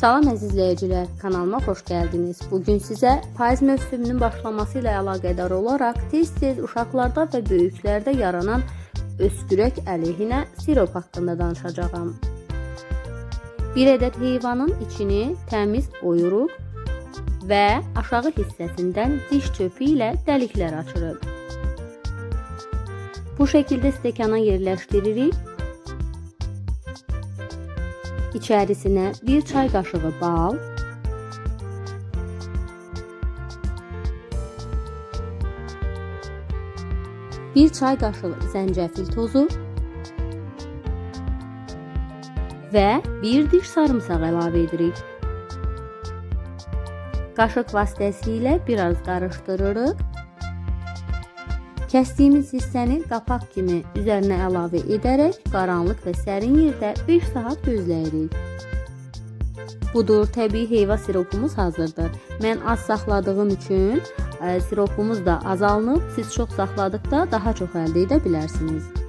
Salam əziz kanalıma xoş gəldiniz. Bugün sizə payız mövsümünün başlaması ilə əlaqədar olaraq tez-tez uşaqlarda və böyüklərdə yaranan öskürək əleyhinə sirop haqqında danışacağam. Bir ədəd heyvanın içini təmiz oyuruq və aşağı hissəsindən diş çöpü ilə dəliklər açırıq. Bu şəkildə stəkana yerləşdiririk İçərisinə bir çay qaşığı bal, bir çay qaşığı zəncəfil tozu və bir diş sarımsaq əlavə edirik. Qaşıq vasitəsilə biraz qarışdırırıq. Kəsdiyimiz hissəni qapaq kimi üzərinə əlavə edərək qaranlıq və sərin yerdə 5 saat gözləyirik. Budur, təbii heyva siropumuz hazırdır. Mən az saxladığım üçün ə, siropumuz da azalınıb. Siz çox saxladıqda daha çox əldə edə bilərsiniz.